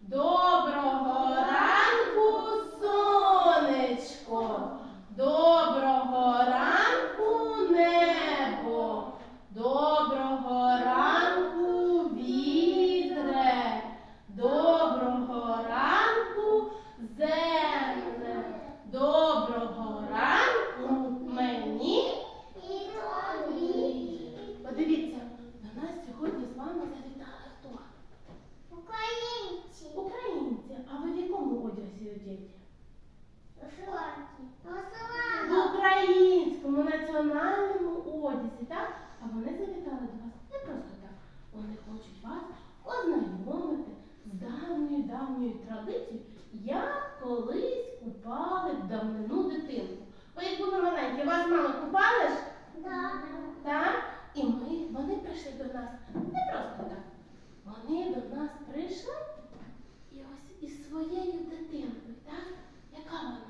Доброго ранку, сонечко! Доброго ранку, небо! Доброго ранку, вітре! Доброго ранку, земле! Доброго ранку мені! Подивіться, до нас сьогодні з вами завітали хто? Українці. Українці, а ви в якому одязі одіті? В Посилання. українському національному одязі, так? А вони завітали до вас не просто так. Вони хочуть вас ознайомити з давньою давньою традицією, як колись купали в давнину дитинку. Ви як були маленькі, вас мама купала ж? Да. Так? І ми, вони прийшли до нас не просто так. Вони до нас прийшли і ось із своєю дитинкою, так? Яка вона?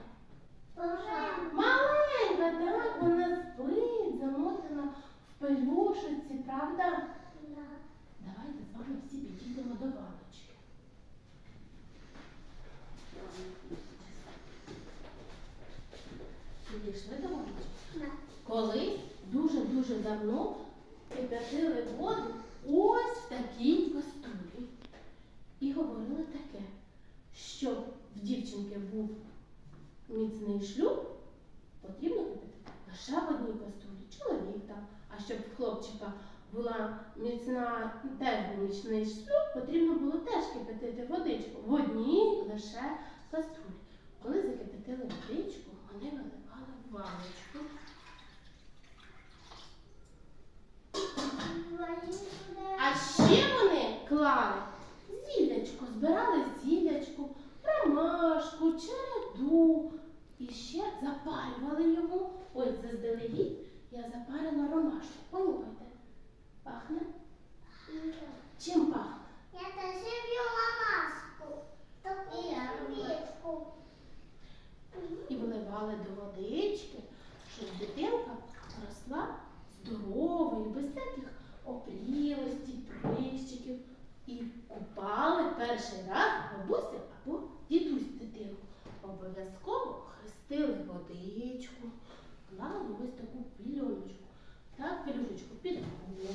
Маленька, так, вона спить, замотана в пелюшиці, правда? Давайте з вами всі підійдемо до ваночки. Підійшли до ваночки. Колись дуже-дуже давно кип'ятили воду ось в такій каструлі. І говорили таке, щоб в дівчинки був міцний шлюб, потрібно кипятити лише в одній каструлі, чоловік там. А щоб в хлопчика була міцна, теж був міцний шлюб, потрібно було теж кипятити водичку в одній лише каструлі. Коли закипятили водичку, вони виливали в ваночку. А ще вони клали зілячко, збирали зілячку, ромашку, череду і ще запарювали йому. Ось заздалегідь я запарила ромашку. Понюхайте. Пахне? Чим пахне? Я теж взяла маску. І квітку. І виливали до водички, щоб дитинка росла здоровою, без всяких опрілостей, прищиків. І купали перший раз бабуся або дідусь дитинку. Обов'язково хрестили водичку, клали ось таку пільоночку. Так, пілюшечку під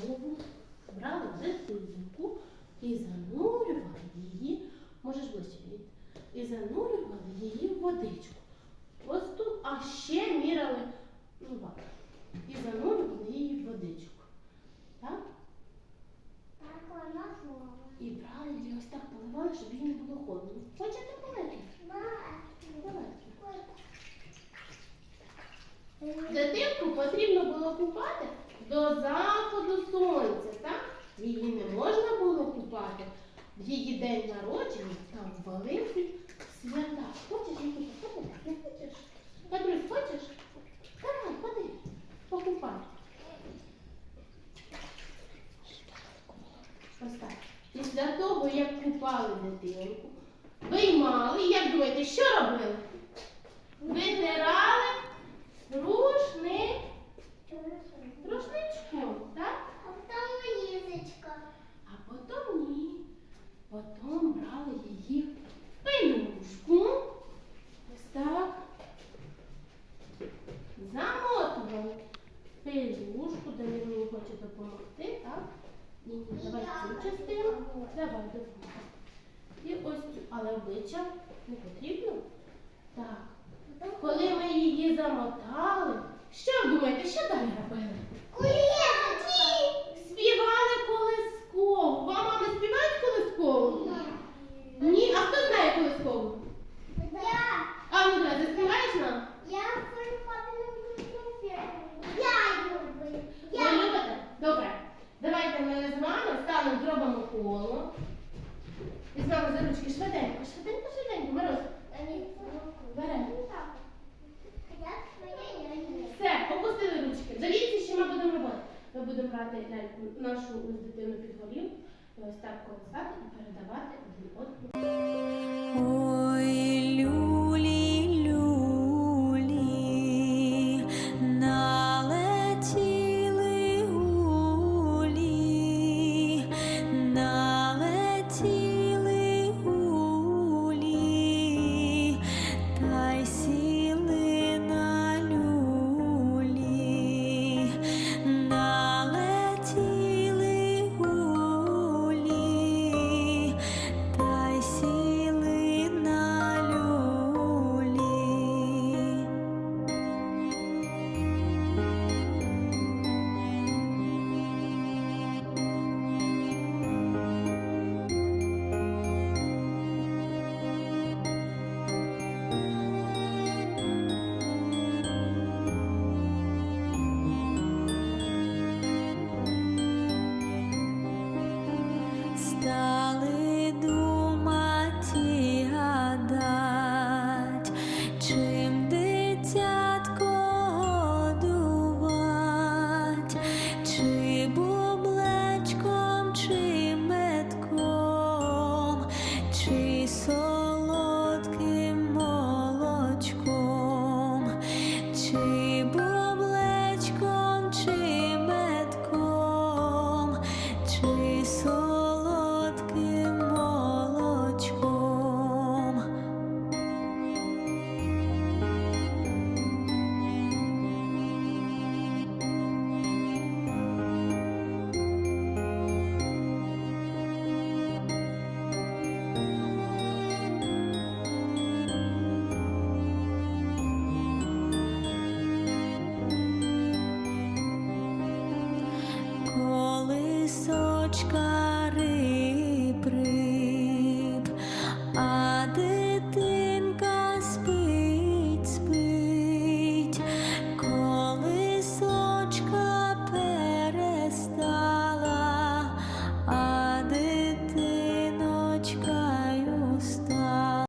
голову, брали дитинку і занурювали її, можеш ближче і занурювали її в водичку. Ось тут, а ще міряли ну, і занурювали її в водичку. Так? Так вона знову. І брали її ось так поливали, щоб їй не було холодно. Хочете полити? Дитинку потрібно було купати до заходу сонця? Її не можна було купати в її день народження там великі свята. Хочеш її купати? Не хочеш? Катрусь, хочеш? Давай, ходи, покупай. Ось. Після того, як купали дитинку, виймали, як думаєте, що робили? Витирали рушник, рушничком, так? А потім лізочка. А потім ні. Потім брали її в пелюшку. Ось так. Замотували в пелюшку, де він мені хоче допомогти, так? Ні, ні, давай цю частину. Давай допомогти. І ось цю. Але обличчя не потрібно. Так. Коли ми її замотали, що ви думаєте, що далі робили? Співали колискову. Вам мами співають колискову? Ні, а хто знає колискову? Я. А ну давай, заспіваєш нам? Я свою папину конфету. Я люблю. Ви Я. любите? Добре. Давайте ми з вами станемо, зробимо коло. І знову за ручки швиденько, швиденько, швиденько. Мороз, беремо. Я не. Все, опустили ручки. Дивіться, що ми будемо робити. Ми будемо брати ляльку, нашу з дитину під голів, ось так колосати і передавати один одному. Boy.